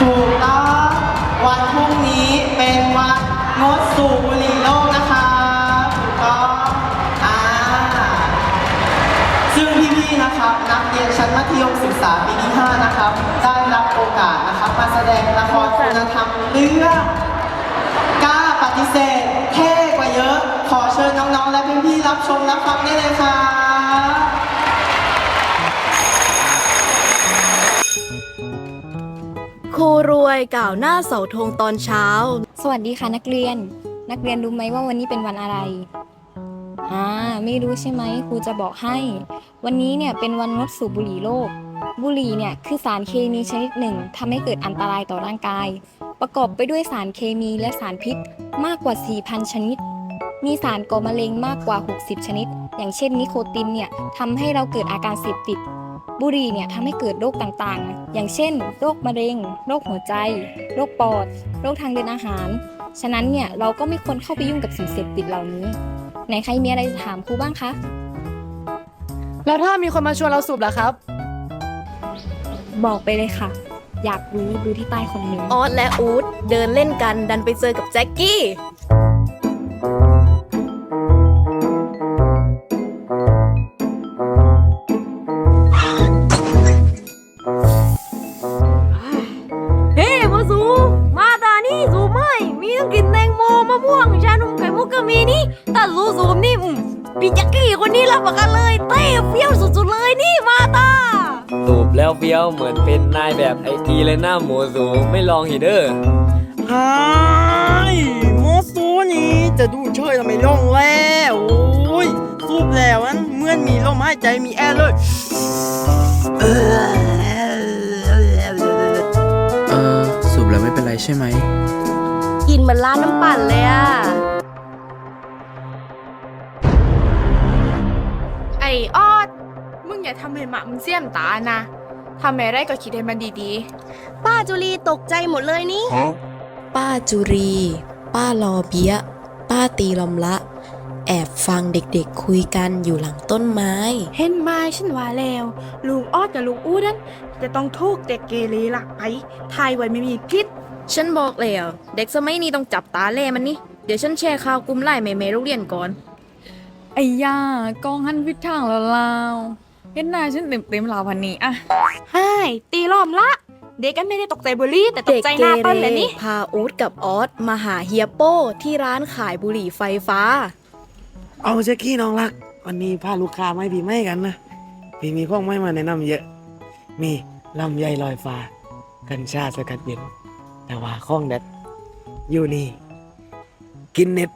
ถูกต้องวันพรุ่งนี้เป็นวันงดสูบบุหรี่โลกนะคะถูกต้องอ่าซึ่งพี่ๆนะครับนักเรียนชั้นมัธยมศึกษาปีที่5นะครับได้รับโอกาสนะครับมาแสดงละครคุณธรรมเรื่องกล้าปฏิเสธเท่กว่าเยอะ ขอเชิญน้องๆและพี่ๆรับชมรับฟังได้เลยครั รูรวยกล่าวหน้าเสาธงตอนเช้า สวัสดีค่ะนักเรียน นักเรียนรู้ไหมว่าวันนี้เป็นวันอะไร อ่า ไม่รู้ใช่ไหมครูจะบอกให้ วันนี้เนี่ยเป็นวันงดสูบบุหรี่โลก บุหรี่เนี่ยคือสารเคมีชนิดหนึ่งทำให้เกิดอันตรายต่อร่างกาย ประกอบไปด้วยสารเคมีและสารพิษมากกว่า 4,000 ชนิด มีสารก่อมะเร็งมากกว่า 60 ชนิด อย่างเช่นนิโคตินเนี่ยทำให้เราเกิดอาการเสพติด บุหรี่เนี่ยทำให้เกิดโรคต่างๆ อย่างเช่น โรคมะเร็ง โรคหัวใจ โรคปอด โรคทางเดินอาหาร ฉะนั้นเนี่ยเราก็ไม่ควรเข้าไปยุ่งกับสิ่งเสพติดเหล่านี้ไหนใครมีอะไรจะถามครูบ้างคะ แล้วถ้ามีคนมาชวนเราสูบล่ะครับ บอกไปเลยค่ะ อยากรู้ดูที่ใต้คอมเมนต์ ออสและอูดเดินเล่นกันดันไปเจอกับแจ็คกี้ นี่แต่สูสูบนี่อืมพี่แจ็คกี้คนนี้รับประกันเลยเต้เปรี้ยวสุดๆเลยนี่มาตาสูบแล้วเฟี้ยวเหมือนเป็นนายแบบไอทีเลยหน้าหมูสูไม่ลองฮีเดอร์ไอ้โมซูนี่จะดูเชยทำไมลงแล้วโอ้ยสูบแล้วนั้นเหมื่อนมีลมหายใจมีแอร์เลยเออสูบแล้วไม่เป็นไรใช่ไหมกินเหมือนร้านน้ำปั่นเลยอะ อ้ออด มึงอย่าทำให้หมามึงเสี่ยมตานะทำอะไรก็คิดให้มันดีป้าจุลีตกใจหมดเลยนี่ป้าจุรี ป้ารอเบียะป้าตีลมละ แอบฟังเด็กๆคุยกันอยู่หลังต้นไม้ ๆ เห็นไหมฉันว่าแล้ว ลูกออดกับลูกอู้นั้น จะต้องถูกเด็กเกเรหลักไปทายไว้ไม่มีพิษฉันบอกแล้ว เด็กสมัยนี้ต้องจับตาแล่มันนี่ เดี๋ยวฉันแชร์ข่าวกลุ่มไล่แม่ๆโรงเรียนก่อน ไอ้ย่ากองหันพิดทางแล้วลาวเห็นหน้าฉันเต็มเต็มๆลาวพันนี้อะใช่ตีล้อมละ เด็กกันไม่ได้ตกใจเบอร์รี่แต่ตเด็กกใจเกหน้าเรต้นเลยนี่พาอูดกับออสมาหาเฮียโป้ที่ร้านขายบุหรี่ไฟฟ้า เอาแจ็คกี้น้องรัก วันนี้พาลูกค้าไม่พี่ไม่กันนะ พี่มีของไม่มาแนะนำเยอะ มีลำไยลอยฟ้า กัญชาสกัดเย็น แต่ว่าข้องเด็ดอยู่นี่ กินเน็ต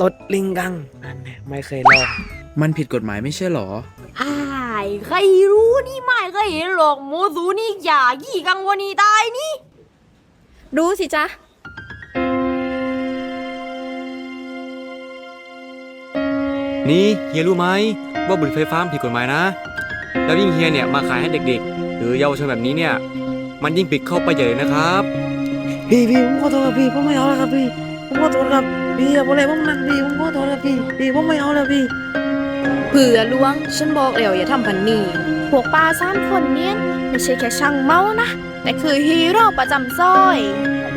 ตดลิงกังนั่นแหละไม่เคยลอง มันผิดกฎหมายไม่ใช่หรอ อ้ายใครรู้นี่ไม่เคยเห็นหรอกโมซูนี่อย่ายี่กังวลนี่ตายนี่ รู้สิจ๊ะ นี่เฮียรู้ไหมว่าบุหรี่ไฟฟ้ามันผิดกฎหมายนะ แล้วยิ่งเฮียเนี่ยมาขายให้เด็กๆ หรือเยาวชนแบบนี้เนี่ย มันยิ่งผิดเข้าไปใหญ่เลยนะครับ พี่พี่ผมขอโทษครับพี่ผมไม่เอาแล้วครับพี่ผมขอโทษครับ พี่อย่าบอกเลยผมนั่นพี่ผมขอโทษครับพี่พี่ผมไม่เอาแล้วพี่เผื่อลวง ฉันบอกแล้วอย่าทำพันนี่พวกปลาสามคนเนี่ยไม่ใช่แค่ช่างเมานะ แต่คือฮีโร่ประจำซอย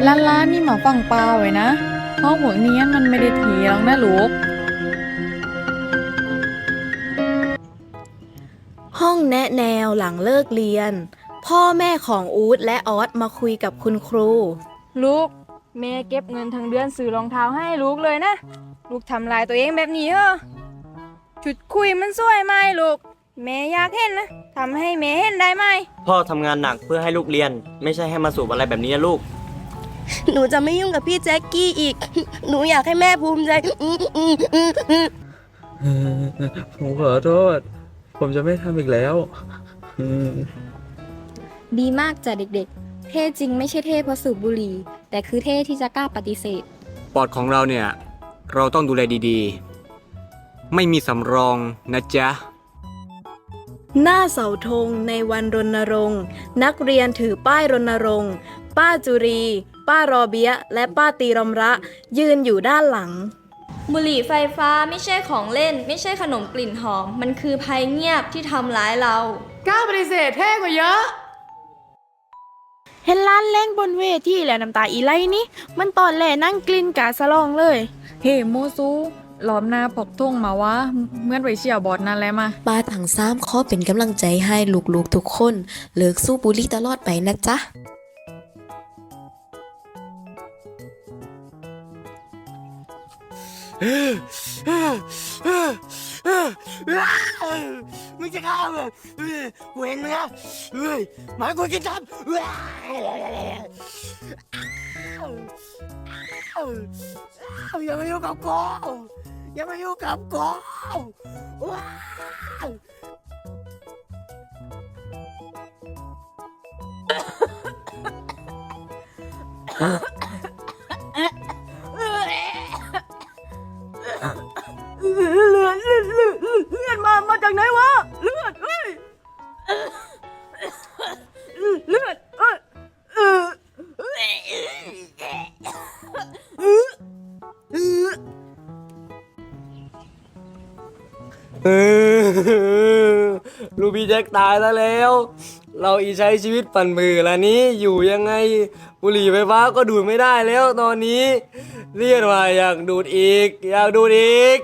ล้านล้านนี่หมาฟังเปล่าไว้นะ เพราะพวกเนี้ยมันไม่ได้ถียงนะลูก ห้องแนะแนวหลังเลิกเรียน พ่อแม่ของอูดและออสมาคุยกับคุณครู ลูก แม่เก็บเงินทั้งเดือนซื้อรองเท้าให้ลูกเลยนะ ลูกทำลายตัวเองแบบนี้เหรอจุดคุยมันสวยไหมลูก แม่อยากเห็นนะทำให้แม่เห็นได้ไหม พ่อทำงานหนักเพื่อให้ลูกเรียน ไม่ใช่ให้มาสูบอะไรแบบนี้นะลูก หนูจะไม่ยุ่งกับพี่แจ็คกี้อีก หนูอยากให้แม่ภูมิใจอืมอืมอืมอืมผมขอโทษ ผมจะไม่ทำอีกแล้วอืม ดีมากจ้ะเด็กๆ เท่จริงไม่ใช่เท่เพราะสูบบุหรี่ แต่คือเท่ที่จะกล้าปฏิเสธ ปอดของเราเนี่ย เราต้องดูแลดีๆ ไม่มีสำรองนะจ๊ะ หน้าเสาธงในวันรณรงค์ นักเรียนถือป้ายรณรงค์ ป้าจุรี ป้ารอเบียะและป้าตีรมระ ยืนอยู่ด้านหลัง บุหรี่ไฟฟ้าไม่ใช่ของเล่น ไม่ใช่ขนมกลิ่นหอม มันคือภัยเงียบที่ทำร้ายเรา กล้าปฏิเสธเท่กว่าเยอะ เห็นล้านเล่งบนเวทีแล้วน้ำตาอีไหลนี่มันตอนแหล่นั่งกลินกาสะลองเลย เฮ้โมซูหลอมหน้าปกท่งมาวะเหมื่อนไปเชียร์บอดนั่นแหละมาป้าทั้งสามขอเป็นกำลังใจให้ลูกๆทุกคน เลิกสู้บุหรี่ตลอดไปนะจ๊ะ มึงจะฆ่ามึงกูเห็นมึงนะเฮ้ยหมากูกินทับอย่ามาอยุ่กับกูอย่ามาอยุ่กับกูว้าวเเออลูบี้แจ็คตายแล้วแล้ว เราอีใช้ชีวิตปั่นมือแล้วนี้อยู่ยังไงบุหรี่ไฟฟ้าก็ดูดไม่ได้แล้วตอนนี้เรียกว่าอยากดูดอีก อยากดูดอีก